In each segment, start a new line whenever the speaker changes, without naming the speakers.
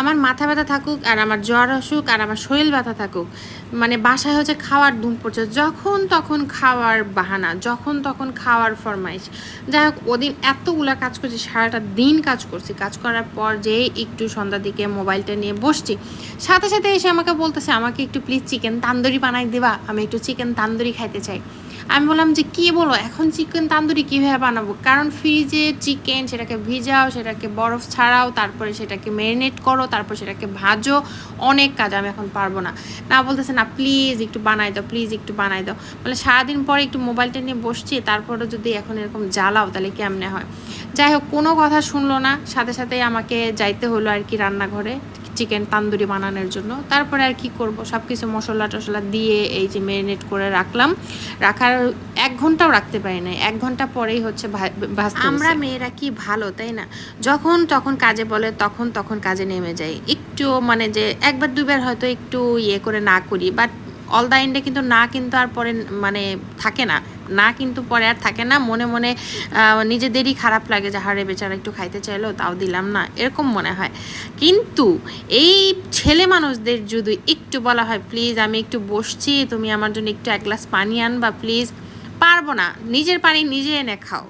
আমার মাথা ব্যথা থাকুক আর আমার জ্বর আসুক আর আমার শরীর ব্যথা থাকুক মানে বাসায় হচ্ছে খাওয়ার ধুম পড়ছে, যখন তখন খাওয়ার বাহানা, যখন তখন খাওয়ার ফরমাইশ। যাই হোক, ওদিন এতগুলা কাজ করছি, সারাটা দিন কাজ করছি। কাজ করার পর যে একটু সন্ধ্যার দিকে মোবাইলটা নিয়ে বসছি। সাথে সাথে এসে আমাকে বলতেছে, আমাকে একটু প্লিজ চিকেন তান্দুরি বানাই দিবা, আমি একটু চিকেন তান্দুরি খাইতে চাই। আমি বললাম যে, কী বলো? এখন চিকেন তান্দুরি কীভাবে বানাবো? কারণ ফ্রিজে চিকেন, সেটাকে ভিজাও, সেটাকে বরফ ছাড়াও, তারপরে সেটাকে ম্যারিনেট করো, তারপর সেটাকে ভাজো, অনেক কাজ আমি এখন পারব না। না বলতেছে, না, প্লিজ একটু বানাই দাও, প্লিজ একটু বানাই দাও। বলে, সারাদিন পরে একটু মোবাইলটা নিয়ে বসছি তারপরে যদি এখন এরকম জ্বালাও, তাহলে কেমনে হয়? যাই হোক, কোনো কথা শুনলো না। সাথে সাথেই আমাকে যাইতে হলো আর কি রান্নাঘরে। চিকেন তান্দুরি বানানোর জন্য। তারপরে আর কি করব? সব কিছু মশলা টশলা দিয়ে এই যে ম্যারিনেট করে রাখলাম। রাখার এক ঘন্টাও রাখতে পারি না এক ঘণ্টা পরেই হচ্ছে আমরা মেয়েরা কি ভালো, তাই না? যখন তখন কাজে বলে, তখন তখন কাজে নেমে যাই। একটু মানে যে একবার দুবার হয়তো একটু ইয়ে করে না করি। বাট অল দ্য এন্ডে কিন্তু না কিন্তু আর পরে মানে থাকে না। না কিন্তু পরে আর থাকে না। মনে মনে নিজেদেরই খারাপ লাগে যে হারে বেচারা একটু খাইতে চাইলো, তাও দিলাম না। এরকম মনে হয়। কিন্তু এই ছেলে মানুষদের যদি একটু বলা হয়, প্লিজ আমি একটু বসছি, তুমি আমার জন্য একটু এক গ্লাস পানি আনবা, প্লিজ। পারব না। নিজের পানি নিজে এনে খাও।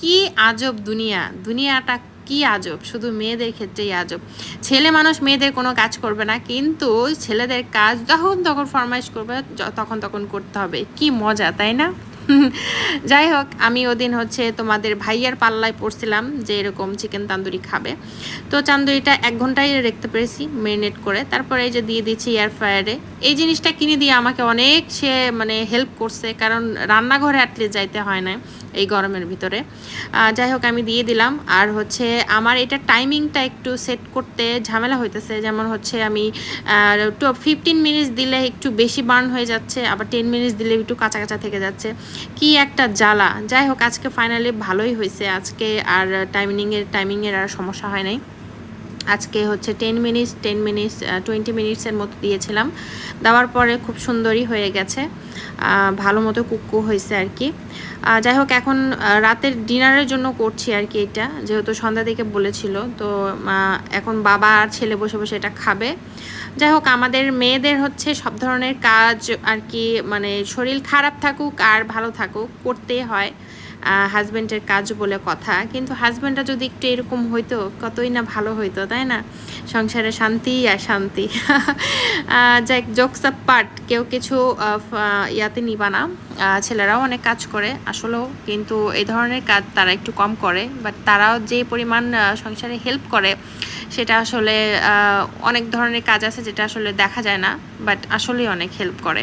কি আজব দুনিয়া। দুনিয়াটা কি আজব। শুধু মেয়েদের ক্ষেত্রেই আজব। ছেলে মানুষ মেয়েদের কোনো কাজ করবে না, কিন্তু ছেলেদের কাজ যখন তখন ফরমাইশ করবে তখন তখন করতে হবে। কি মজা, তাই না? যাই হোক, আমি ওদিন হচ্ছে তোমাদের ভাইয়ার পাল্লায় পড়ছিলাম যে এরকম চিকেন তান্দুরি খাবে। তো চান্দুরিটা এক ঘন্টায় রাখতে পেরেছি মেরিনেট করে। তারপরে এই যে দিয়ে দিচ্ছি এয়ার ফ্রায়ারে এই জিনিসটা কিনে দিয়ে আমাকে অনেক সে মানে হেল্প করছে, কারণ রান্নাঘরে অ্যাটলিস্ট যাইতে হয় না এই গরমের ভিতরে। যাই হোক, আমি দিয়ে দিলাম। আর হচ্ছে আমার এটা টাইমিংটা একটু সেট করতে ঝামেলা হইতেছে। যেমন হচ্ছে আমি ফিফটিন মিনিটস দিলে একটু বেশি বার্ন হয়ে যাচ্ছে, আবার টেন মিনিটস দিলে একটু কাঁচা কাঁচা থেকে যাচ্ছে। কি একটা জ্বালা। যাই হোক, আজকে ফাইনালি ভালোই হয়েছে আজকে আর টাইমিংয়ের টাইমিংয়ের আর সমস্যা হয় নাই। আজকে হচ্ছে ten minutes ten minutes twenty মিনিটসের মতো দিয়েছিলাম। দেওয়ার পরে খুব সুন্দরই হয়ে গেছে। ভালো মতো কুকু হয়েছে আর কি। যাই হোক, এখন রাতের ডিনারের জন্য করছি আর কি এটা। যেহেতু সন্ধ্যা থেকে বলেছিল, তো এখন বাবা আর ছেলে বসে বসে এটা খাবে। যাই হোক, আমাদের মেয়েদের হচ্ছে সব ধরনের কাজ আর কি মানে শরীর খারাপ থাকুক আর ভালো থাকুক, করতেই হয়। হাজব্যান্ডের কাজ বলে কথা। কিন্তু হাজব্যান্ডটা যদি একটু এরকম হইতো, কতই না ভালো হইতো, তাই না? সংসারে শান্তি আর শান্তি। যাই জোকস আপ পার্ট কেউ কিছু ইয়াতে নিবা না। ছেলেরাও অনেক কাজ করে, আসলেও। কিন্তু এই ধরনের কাজ তারা একটু কম করে বাট তারাও যে পরিমাণ সংসারে হেল্প করে, সেটা আসলে অনেক ধরনের কাজ আছে যেটা আসলে দেখা যায় না বাট আসলেই অনেক হেল্প করে।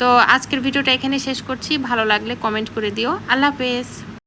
তো আজকের ভিডিওটা এখানে শেষ করছি। ভালো লাগলে কমেন্ট করে দিও। আল্লাহ হাফেজ।